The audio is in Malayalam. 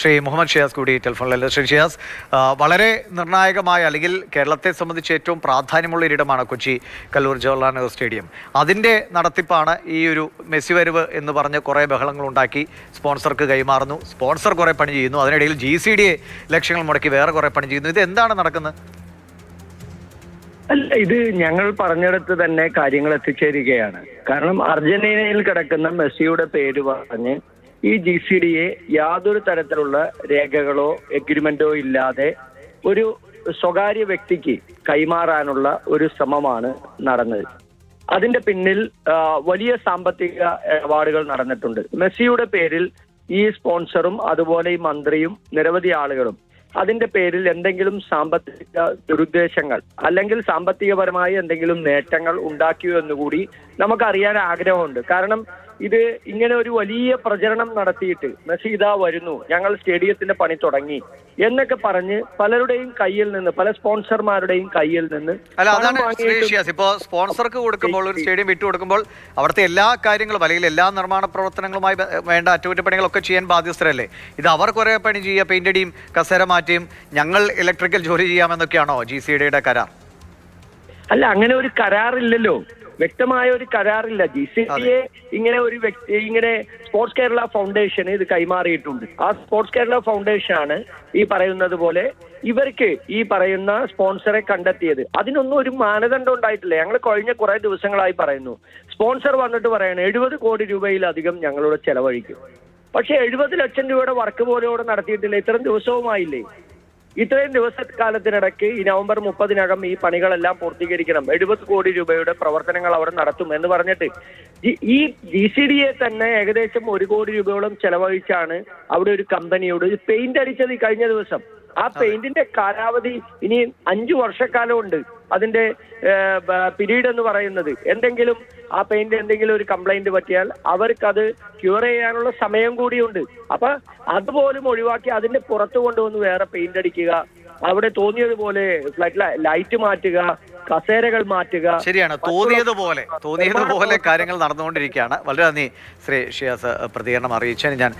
ശ്രീ മുഹമ്മദ് ഷിയാസ് കൂടി ടെലിഫോണിലല്ല ശ്രീ ഷിയാസ് വളരെ നിർണായകമായ അല്ലെങ്കിൽ കേരളത്തെ സംബന്ധിച്ച് ഏറ്റവും പ്രാധാന്യമുള്ള ഒരിടമാണ് കൊച്ചി കല്ലൂർ ജവഹർലാൽ നെഹ്റു സ്റ്റേഡിയം. അതിന്റെ നടത്തിപ്പാണ് ഈ ഒരു മെസ്സി വരവ് എന്ന് പറഞ്ഞ് കുറേ ബഹളങ്ങൾ ഉണ്ടാക്കി. സ്പോൺസർക്ക് കൈമാറുന്നു. സ്പോൺസർ കുറേ പണി ചെയ്യുന്നു. അതിനിടയിൽ ജി സി ഡി ലക്ഷങ്ങൾ മുടക്കി വേറെ കുറേ പണി ചെയ്യുന്നു. ഇത് എന്താണ് നടക്കുന്നത്? അല്ല ഇത് ഞങ്ങൾ പറഞ്ഞെടുത്ത് തന്നെ കാര്യങ്ങൾ എത്തിച്ചേരുകയാണ്. കാരണം അർജന്റീനയിൽ കിടക്കുന്ന മെസ്സിയുടെ പേര് പറഞ്ഞ് ഈ ജി സി ഡിയെ യാതൊരു തരത്തിലുള്ള രേഖകളോ എഗ്രിമെന്റോ ഇല്ലാതെ ഒരു സ്വകാര്യ വ്യക്തിക്ക് കൈമാറാനുള്ള ഒരു ശ്രമമാണ് നടന്നത്. അതിന്റെ പിന്നിൽ വലിയ സാമ്പത്തിക ഇടപാടുകൾ നടന്നിട്ടുണ്ട്. മെസ്സിയുടെ പേരിൽ ഈ സ്പോൺസറും അതുപോലെ ഈ മന്ത്രിയും നിരവധി ആളുകളും അതിന്റെ പേരിൽ എന്തെങ്കിലും സാമ്പത്തിക ദുരുദ്ദേശങ്ങൾ അല്ലെങ്കിൽ സാമ്പത്തികപരമായി എന്തെങ്കിലും നേട്ടങ്ങൾ ഉണ്ടാക്കിയോ എന്നുകൂടി നമുക്കറിയാൻ ആഗ്രഹമുണ്ട്. കാരണം ഇത് ഇങ്ങനെ ഒരു വലിയ പ്രചരണം നടത്തിയിട്ട് മെസ്സി ഇതാ വരുന്നു ഞങ്ങൾ സ്റ്റേഡിയത്തിന്റെ പണി തുടങ്ങി എന്നൊക്കെ പറഞ്ഞ് പലരുടെയും കയ്യിൽ നിന്ന് പല സ്പോൺസർമാരുടെയും കയ്യിൽ നിന്ന് അല്ല അതാണ് ഇപ്പോൾ സ്പോൺസർക്ക് കൊടുക്കുമ്പോൾ ഒരു സ്റ്റേഡിയം വിട്ടു കൊടുക്കുമ്പോൾ അവിടുത്തെ എല്ലാ കാര്യങ്ങളും അല്ലെങ്കിൽ എല്ലാ നിർമ്മാണ പ്രവർത്തനങ്ങളുമായി വേണ്ട അറ്റകുറ്റപ്പണികളൊക്കെ ചെയ്യാൻ ബാധ്യസ്ഥരല്ലേ? ഇത് അവർ കുറെ പണി ചെയ്യുക പെയിന്റ് അടിയും കസേര മാറ്റിയും ഞങ്ങൾ ഇലക്ട്രിക്കൽ ജോലി ചെയ്യാമെന്നൊക്കെയാണോ ജി സി ഡിയുടെ കരാർ? അല്ല അങ്ങനെ ഒരു കരാറില്ലല്ലോ. വ്യക്തമായ ഒരു കരാറില്ല. ജി സി ഡിയെ ഇങ്ങനെ ഒരു വ്യക്തി ഇങ്ങനെ സ്പോർട്സ് കേരള ഫൗണ്ടേഷൻ ഇത് കൈമാറിയിട്ടുണ്ട്. ആ സ്പോർട്സ് കേരള ഫൗണ്ടേഷൻ ആണ് ഈ പറയുന്നത് പോലെ ഇവർക്ക് ഈ പറയുന്ന സ്പോൺസറെ കണ്ടെത്തിയത്. അതിനൊന്നും ഒരു മാനദണ്ഡം ഉണ്ടായിട്ടില്ല. ഞങ്ങൾ കഴിഞ്ഞ കുറെ ദിവസങ്ങളായി പറയുന്നു. സ്പോൺസർ വന്നിട്ട് പറയണം എഴുപത് കോടി രൂപയിലധികം ഞങ്ങളോട് ചെലവഴിക്കും. പക്ഷെ എഴുപത് ലക്ഷം രൂപയുടെ വർക്ക് പോലും ഇവിടെ നടത്തിയിട്ടില്ല. ഇത്രയും ദിവസവുമായില്ലേ? ഇത്രയും ദിവസ കാലത്തിനിടയ്ക്ക് ഈ നവംബർ മുപ്പതിനകം ഈ പണികളെല്ലാം പൂർത്തീകരിക്കണം. എഴുപത് കോടി രൂപയുടെ പ്രവർത്തനങ്ങൾ അവിടെ നടത്തും എന്ന് പറഞ്ഞിട്ട് ഈ- ജി സി എ തന്നെ ഏകദേശം ഒരു കോടി രൂപയോളം ചെലവഴിച്ചാണ് അവിടെ ഒരു കമ്പനിയോട് പെയിന്റ് അടിച്ചത് കഴിഞ്ഞ ദിവസം. ആ പെയിന്റിന്റെ കാലാവധി ഇനി അഞ്ചു വർഷക്കാലമുണ്ട് അതിന്റെ പിരീഡ് എന്ന് പറയുന്നത്. എന്തെങ്കിലും ആ പെയിന്റ് എന്തെങ്കിലും ഒരു കംപ്ലൈന്റ് പറ്റിയാൽ അവർക്ക് അത് ക്യൂർ ചെയ്യാനുള്ള സമയം കൂടിയുണ്ട്. അപ്പൊ അതുപോലും ഒഴിവാക്കി അതിന്റെ പുറത്ത് കൊണ്ടുവന്ന് വേറെ പെയിന്റ് അടിക്കുക അവിടെ തോന്നിയതുപോലെ ഫ്ലഡ് ലൈറ്റ് മാറ്റുക കസേരകൾ മാറ്റുക. ശരിയാണ്. തോന്നിയതുപോലെ തോന്നിയതുപോലെ കാര്യങ്ങൾ നടന്നുകൊണ്ടിരിക്കുകയാണ്. വളരെ നന്ദി ശ്രീ ഷിയാസ് പ്രതികരണം അറിയിച്ചതിന് ഞാൻ